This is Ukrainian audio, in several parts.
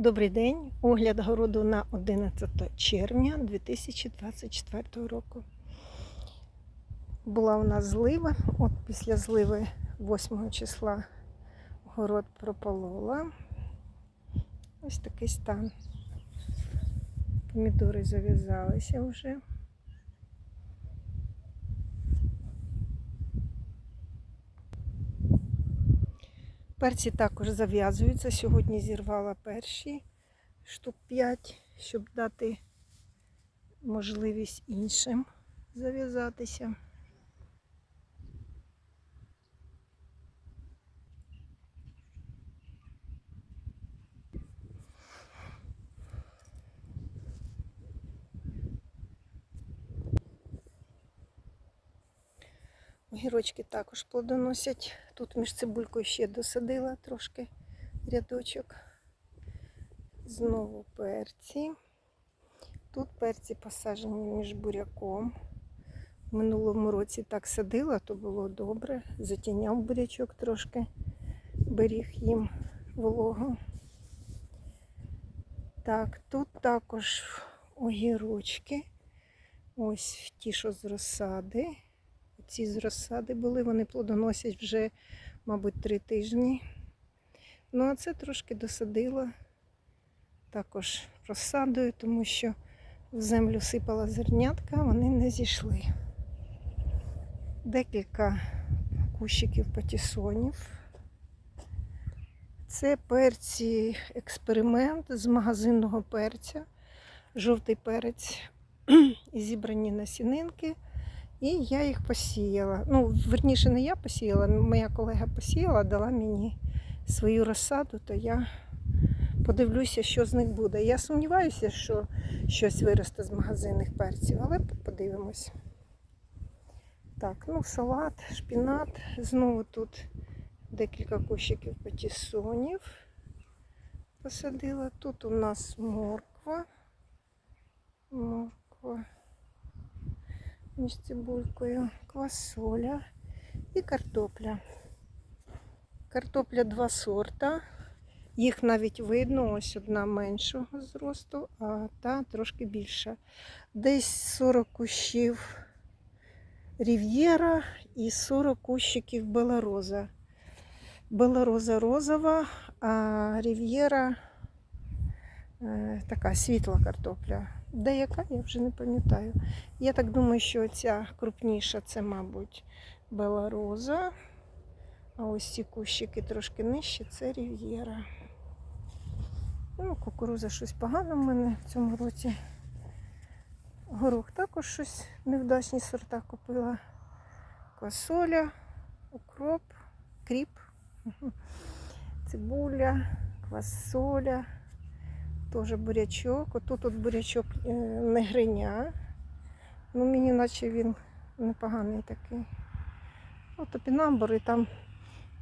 Добрий день. Огляд городу на 11 червня 2024 року. Була у нас злива. От після зливи 8 числа город прополола. Ось такий стан. Помідори зав'язалися вже. Перці також зав'язуються. Сьогодні зірвала перші штук 5, щоб дати можливість іншим зав'язатися. Огірочки також плодоносять. Тут між цибулькою ще досадила трошки рядочок. Знову перці. Тут перці посаджені між буряком. В минулому році так садила, то було добре. Затіняв бурячок трошки, беріг їм вологу. Так, тут також огірочки. Ось ті, що з розсади. Ці з розсади були, вони плодоносять вже, мабуть, три тижні. Ну, а це трошки досадила також розсадою, тому що в землю сипала зернятка, вони не зійшли. Декілька кущиків патісонів. Це перці експеримент з магазинного перця, жовтий перець і зібрані насінинки. І я їх посіяла. Ну, верніше, не я посіяла, моя колега посіяла, дала мені свою розсаду, то я подивлюся, що з них буде. Я сумніваюся, що щось виросте з магазинних перців, але подивимось. Так, ну, салат, шпінат. Знову тут декілька кущиків патісонів посадила. Тут у нас морква. Морква між цибулькою, квасоля і картопля. Картопля два сорта. Їх навіть видно, ось одна меншого зросту, а та трошки більша. Десь 40 кущів рів'єра і 40 кущиків белороза. Белороза розова, а рів'єра така світла картопля. Деяка, я вже не пам'ятаю. Я так думаю, що ця крупніша це, мабуть, белороза. А ось ці кущики трошки нижче, це рів'єра. Ну, кукуруза щось погано в мене в цьому році. Горох також щось невдачні сорта купила. Квасоля, укроп, кріп, цибуля, квасоля. Теж бурячок. Отут от бурячок е, не гриня. Ну, мені наче він непоганий такий. О, топінамбур, і там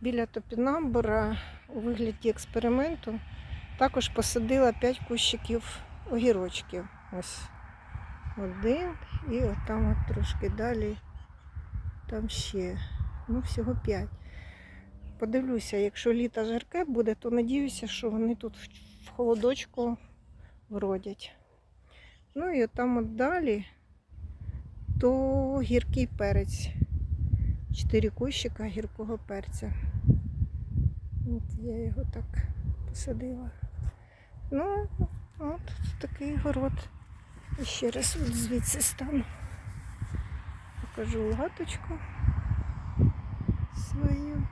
біля топінамбура у вигляді експерименту також посадила 5 кущиків огірочків. Ось один і от там от трошки далі там ще. Ну, всього 5. Подивлюся, якщо літо жарке буде, то надіюся, що вони тут в холодочку вродять. Ну і там от далі то гіркий перець. Чотири кущика гіркого перця. От я його так посадила. Ну, от такий город. І ще раз от звідси стану. Покажу латочку свою.